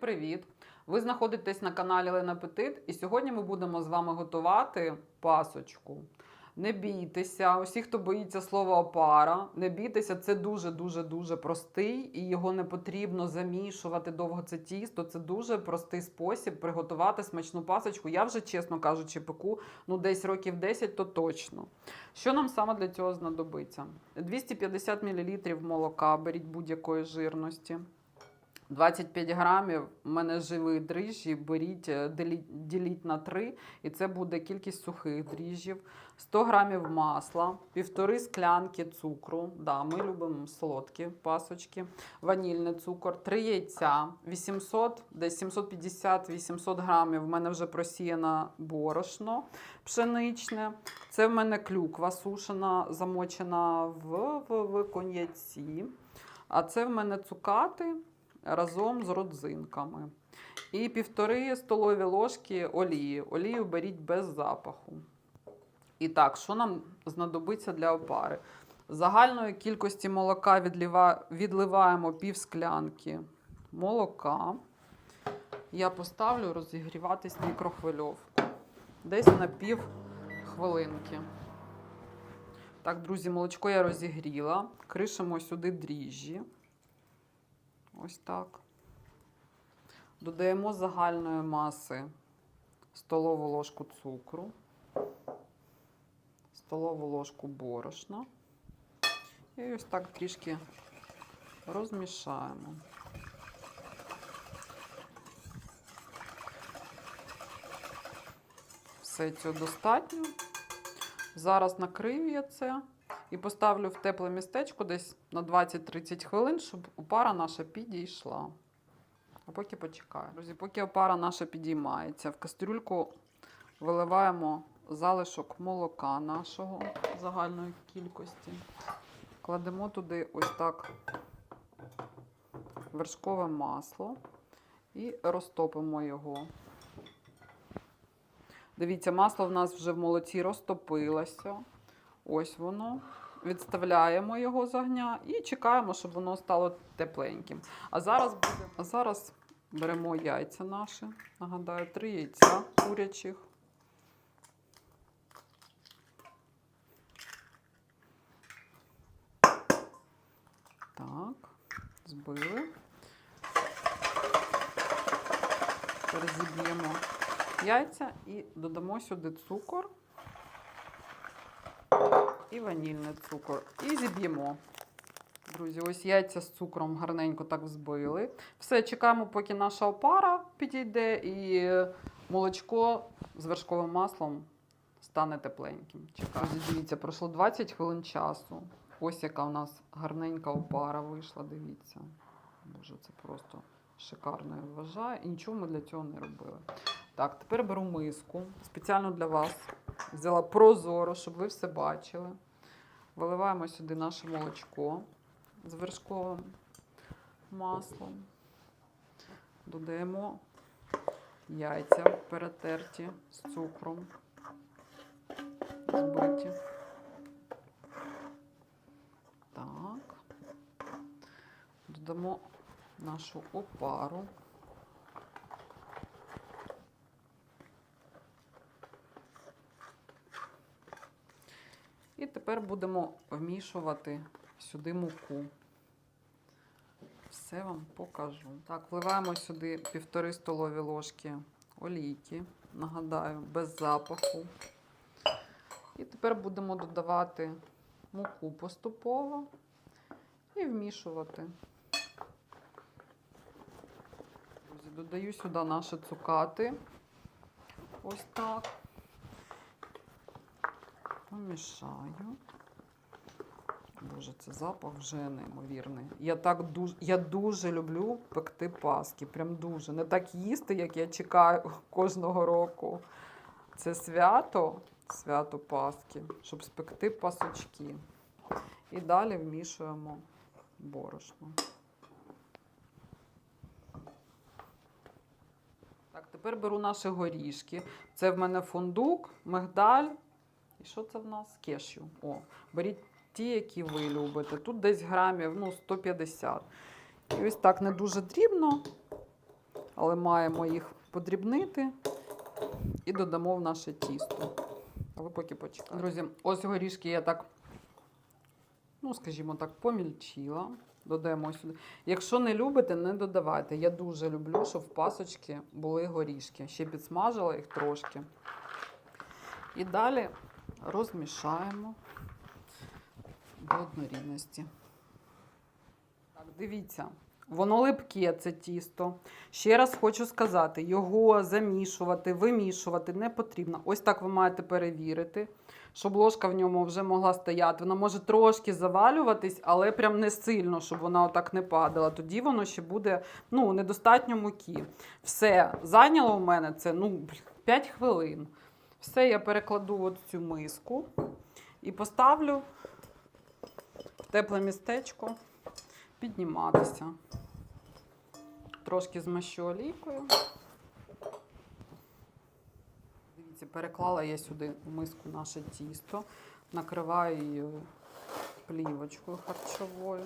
привіт! Ви знаходитесь на каналі Лена Петит, і сьогодні ми будемо з вами готувати пасочку. Не бійтеся, усі, хто боїться слова опара, не бійтеся, це дуже дуже дуже простий, і його не потрібно замішувати довго це тісто. Це дуже простий спосіб приготувати смачну пасочку. Я вже, чесно кажучи, пеку ну десь років 10, то точно. Що нам саме для цього знадобиться? 250 мл молока, беріть будь-якої жирності. 25 грамів у мене живі дріжджі, беріть, е, діліть, на 3, і це буде кількість сухих дріжджів. 100 грамів масла, півтори склянки цукру. Да, ми любимо солодкі пасочки, ванільний цукор, 3 яйця, 800, десь 750-800 грамів. В мене вже просіяно борошно пшеничне. Це в мене клюква сушена, замочена в, в, в коньяці. А це в мене цукати разом з родзинками. І півтори столові ложки олії. Олію беріть без запаху. І так, що нам знадобиться для опари? Загальної кількості молока відливаємо пів склянки молока. Я поставлю розігріватись мікрохвильовку. Десь на пів хвилинки. Так, друзі, молочко я розігріла. Кришимо сюди дріжджі. Ось так. Додаємо загальної маси столову ложку цукру, столову ложку борошна. І ось так трішки розмішаємо. Все цього достатньо. Зараз накрию я це і поставлю в тепле містечко десь на 20-30 хвилин, щоб опара наша підійшла. А поки почекаю. Друзі, поки опара наша підіймається, в кастрюльку виливаємо залишок молока нашого загальної кількості. Кладемо туди ось так вершкове масло і розтопимо його. Дивіться, масло в нас вже в молоці розтопилося. Ось воно. Відставляємо його з огня і чекаємо, щоб воно стало тепленьким. А зараз, а зараз беремо яйця наші. Нагадаю, три яйця курячих. Так, збили. Перезіб'ємо яйця і додамо сюди цукор і ванільний цукор. І зіб'ємо. Друзі, ось яйця з цукром гарненько так взбили. Все, чекаємо, поки наша опара підійде, і молочко з вершковим маслом стане тепленьким. Друзі, дивіться, пройшло 20 хвилин часу. Ось яка у нас гарненька опара вийшла, дивіться. Боже, це просто шикарно я вважаю. І нічого ми для цього не робили. Так, тепер беру миску спеціально для вас. Взяла прозоро, щоб ви все бачили. Виливаємо сюди наше молочко з вершковим маслом. Додаємо яйця перетерті з цукром. Збиті. Так. Додамо нашу опару. І тепер будемо вмішувати сюди муку. Все вам покажу. Так, вливаємо сюди півтори столові ложки олійки, нагадаю, без запаху. І тепер будемо додавати муку поступово і вмішувати. Додаю сюди наші цукати. Ось так. Помішаю. Боже, це запах вже неймовірний. Я так дуже, я дуже люблю пекти паски. Прям дуже. Не так їсти, як я чекаю кожного року. Це свято, свято Пасхи, щоб спекти пасочки. І далі вмішуємо борошно. Так, тепер беру наші горішки. Це в мене фундук, мигдаль. Що це в нас? Кешю. О, беріть ті, які ви любите. Тут десь грамів ну, 150. І ось так не дуже дрібно, але маємо їх подрібнити і додамо в наше тісто. А ви поки почекайте. Друзі, ось горішки я так, ну, скажімо так, помільчила. Додаємо сюди. Якщо не любите, не додавайте. Я дуже люблю, щоб в пасочки були горішки. Ще підсмажила їх трошки. І далі розмішаємо до однорідності. Так, дивіться, воно липке, це тісто. Ще раз хочу сказати, його замішувати, вимішувати не потрібно. Ось так ви маєте перевірити, щоб ложка в ньому вже могла стояти. Вона може трошки завалюватись, але прям не сильно, щоб вона отак не падала. Тоді воно ще буде ну, недостатньо муки. Все, зайняло у мене це ну, 5 хвилин. Все, я перекладу в цю миску і поставлю в тепле містечко підніматися. Трошки змащу олійкою. Дивіться, переклала я сюди в миску наше тісто, накриваю її плівочкою харчовою.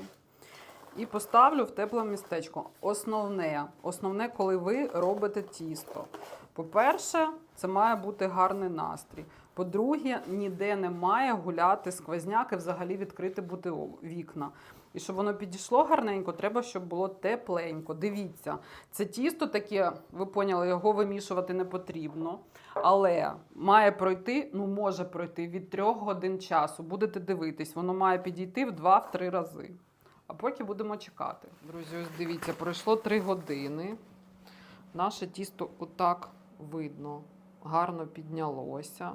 І поставлю в тепле містечко. Основне, основне, коли ви робите тісто. По-перше, це має бути гарний настрій. По-друге, ніде не має гуляти сквозняк і взагалі відкрити бути вікна. І щоб воно підійшло гарненько, треба, щоб було тепленько. Дивіться, це тісто таке, ви поняли, його вимішувати не потрібно. Але має пройти, ну може пройти від трьох годин часу. Будете дивитись, воно має підійти в два-три рази. А поки будемо чекати. Друзі, ось дивіться, пройшло три години. Наше тісто отак видно, гарно піднялося.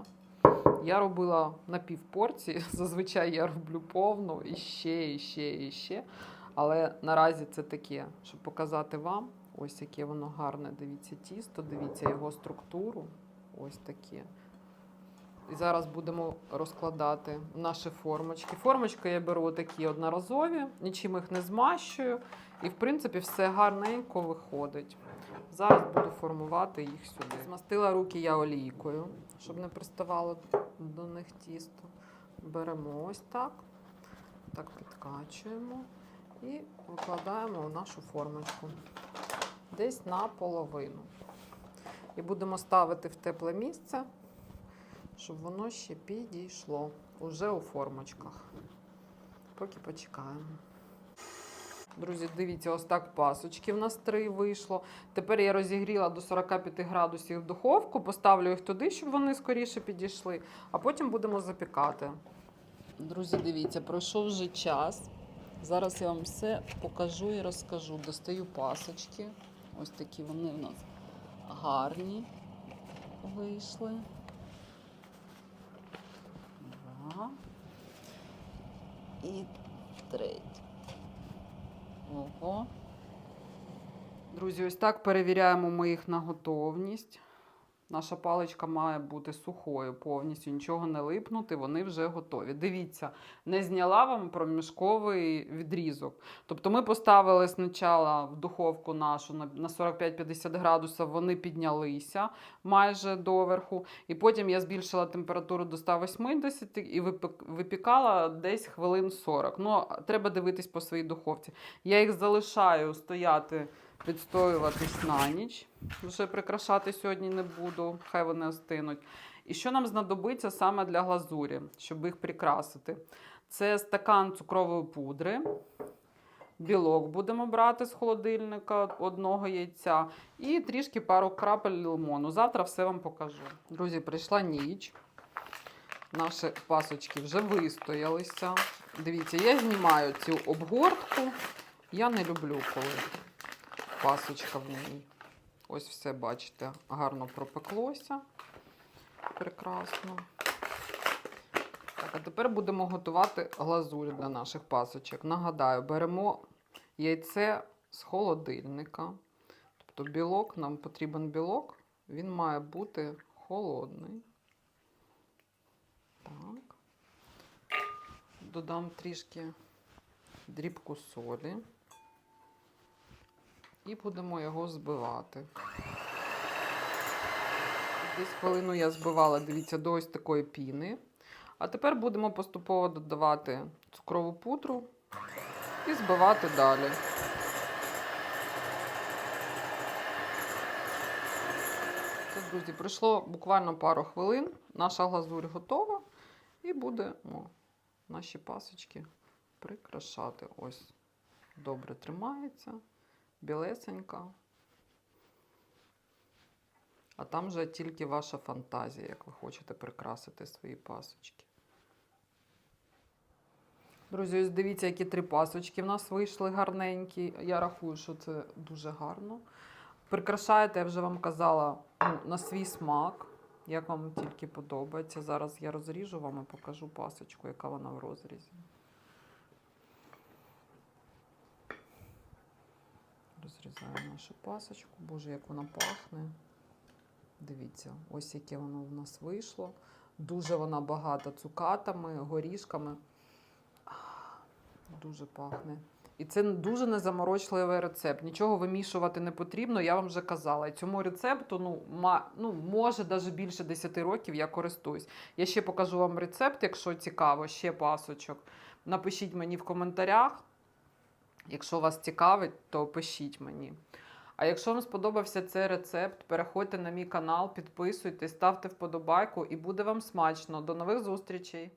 Я робила на півпорції. Зазвичай я роблю повну і ще, і ще, і ще. Але наразі це таке, щоб показати вам. Ось яке воно гарне. Дивіться тісто, дивіться його структуру. Ось таке. І зараз будемо розкладати наші формочки. Формочки я беру такі одноразові, нічим їх не змащую. І, в принципі, все гарненько виходить. Зараз буду формувати їх сюди. Змастила руки я олійкою, щоб не приставало до них тісто. Беремо ось так, так підкачуємо і викладаємо в нашу формочку. Десь наполовину. І будемо ставити в тепле місце, щоб воно ще підійшло уже у формочках. Поки почекаємо. Друзі, дивіться, ось так пасочки в нас три вийшло. Тепер я розігріла до 45 градусів духовку, поставлю їх туди, щоб вони скоріше підійшли, а потім будемо запікати. Друзі, дивіться, пройшов вже час. Зараз я вам все покажу і розкажу. Достаю пасочки. Ось такі вони у нас гарні вийшли. Два. І третій. Ого. Друзі, ось так перевіряємо ми їх на готовність. Наша паличка має бути сухою, повністю нічого не липнути, вони вже готові. Дивіться, не зняла вам проміжковий відрізок. Тобто ми поставили спочатку в духовку нашу на на 45-50 градусів, вони піднялися майже доверху. І потім я збільшила температуру до 180 і випікала десь хвилин 40. Ну, треба дивитись по своїй духовці. Я їх залишаю стояти, відстоюватись на ніч. Вже прикрашати сьогодні не буду, хай вони остинуть. І що нам знадобиться саме для глазурі, щоб їх прикрасити? Це стакан цукрової пудри. Білок будемо брати з холодильника одного яйця і трішки пару крапель лимону. Завтра все вам покажу. Друзі, прийшла ніч. Наші пасочки вже вистоялися. Дивіться, я знімаю цю обгортку. Я не люблю, коли пасочка в ній. Ось все, бачите, гарно пропеклося. Прекрасно. Так, а тепер будемо готувати глазурь для наших пасочок. Нагадаю, беремо яйце з холодильника. Тобто білок, нам потрібен білок, він має бути холодний. Так. Додам трішки дрібку солі. І будемо його збивати. Десь хвилину я збивала, дивіться, до ось такої піни. А тепер будемо поступово додавати цукрову пудру і збивати далі. Все, друзі, пройшло буквально пару хвилин. Наша глазурь готова. І будемо наші пасочки прикрашати. Ось добре тримається, білесенька. А там вже тільки ваша фантазія, як ви хочете прикрасити свої пасочки. Друзі, ось дивіться, які три пасочки в нас вийшли гарненькі. Я рахую, що це дуже гарно. Прикрашаєте, я вже вам казала, ну, на свій смак, як вам тільки подобається. Зараз я розріжу вам і покажу пасочку, яка вона в розрізі. Розрізаю нашу пасочку. Боже, як вона пахне. Дивіться, ось яке воно в нас вийшло. Дуже вона багата цукатами, горішками. Дуже пахне. І це дуже незаморочливий рецепт. Нічого вимішувати не потрібно, я вам вже казала. І цьому рецепту ну, ма, ну, може навіть більше 10 років я користуюсь. Я ще покажу вам рецепт, якщо цікаво, ще пасочок. Напишіть мені в коментарях. Якщо вас цікавить, то пишіть мені. А якщо вам сподобався цей рецепт, переходьте на мій канал, підписуйтесь, ставте вподобайку і буде вам смачно. До нових зустрічей!